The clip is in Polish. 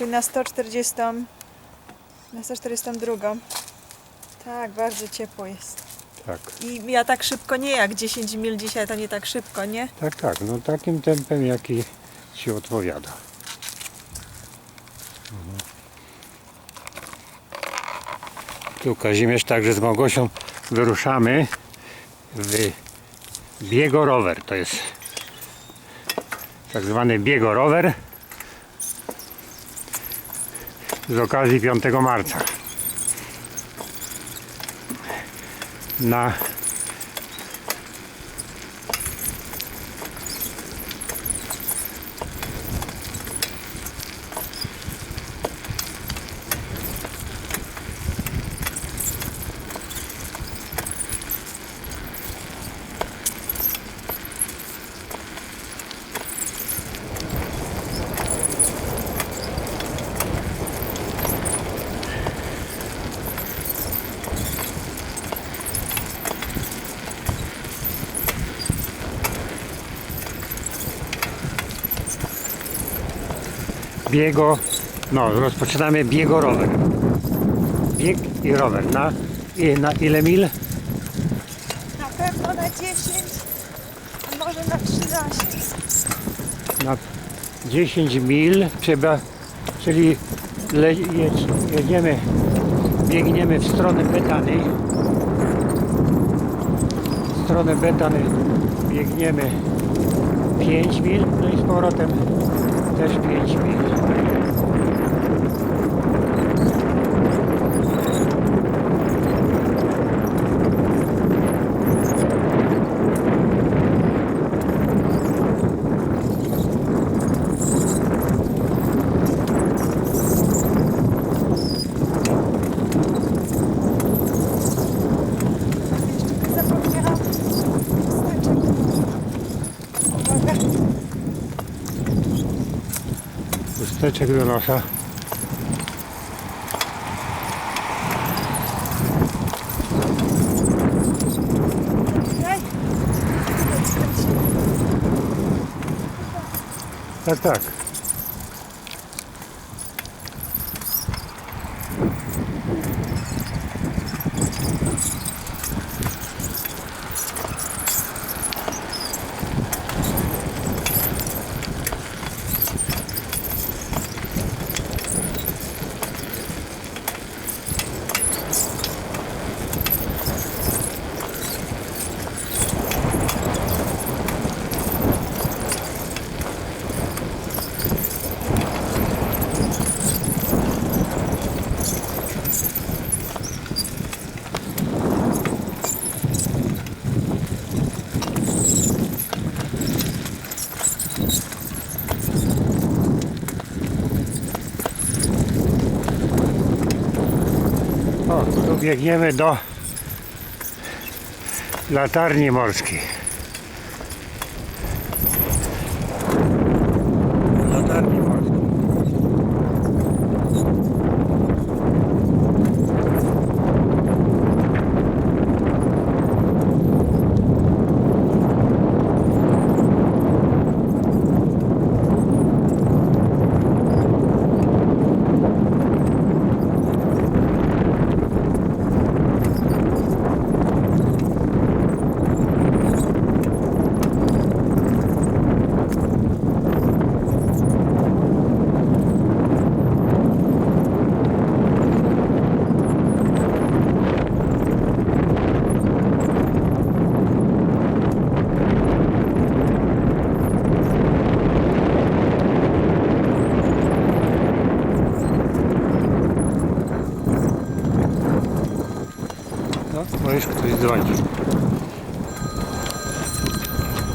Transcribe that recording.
czyli na 140. Na 142. Tak, bardzo ciepło jest. Tak, I ja tak szybko nie, jak 10 mil dzisiaj to nie tak szybko, nie? tak, tak. No takim tempem, jaki ci odpowiada. Mhm. Tu Kazimierz także z Małgosią wyruszamy w biegorower. To jest tak zwany biegorower z okazji 5 marca. Na biego, no rozpoczynamy biegorower. Bieg i rower. Na, na ile mil? Na pewno na 10, a może na 13. Na 10 mil trzeba, czyli le, jedziemy, biegniemy w stronę Betany. W stronę Betany biegniemy 5 mil, no i z powrotem też 5 mil. Jeszcze Chusteczek do nosa. Tak, tak. Biegniemy do latarni morskiej. Да? Мишка, ти зранчиш.